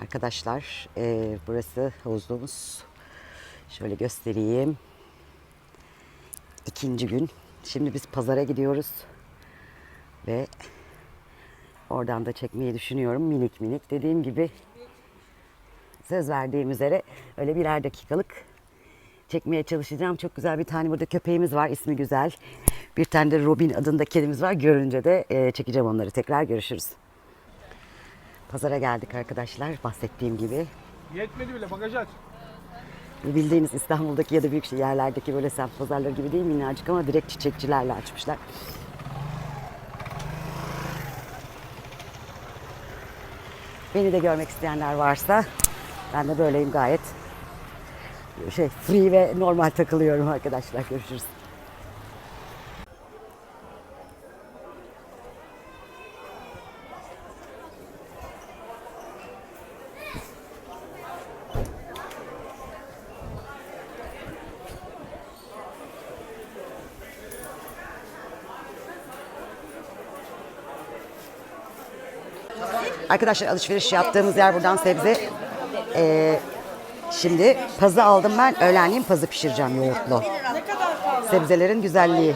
Arkadaşlar eee, burası havuzluğumuz. Şöyle göstereyim. İkinci gün. Şimdi biz pazara gidiyoruz. Ve oradan da çekmeyi düşünüyorum. Minik minik. Dediğim gibi söz verdiğim üzere öyle birer dakikalık çekmeye çalışacağım. Çok güzel bir tane burada köpeğimiz var. ismi güzel. Bir tane de Robin adında kedimiz var. Görünce de eee, çekeceğim onları. Tekrar görüşürüz. Pazara geldik arkadaşlar. Bahsettiğim gibi. Yetmedi bile bagajı aç. Bildiğiniz İstanbul'daki ya da büyük yerlerdeki böyle semt pazarları gibi değil minnacık ama direkt çiçekçilerle açmışlar. Beni de görmek isteyenler varsa ben de böyleyim gayet şey free ve normal takılıyorum arkadaşlar. Görüşürüz. Arkadaşlar alışveriş yaptığımız yer buradan sebze. Ee, şimdi pazı aldım ben. Öğlenleyin pazı pişireceğim yoğurtlu. Sebzelerin güzelliği.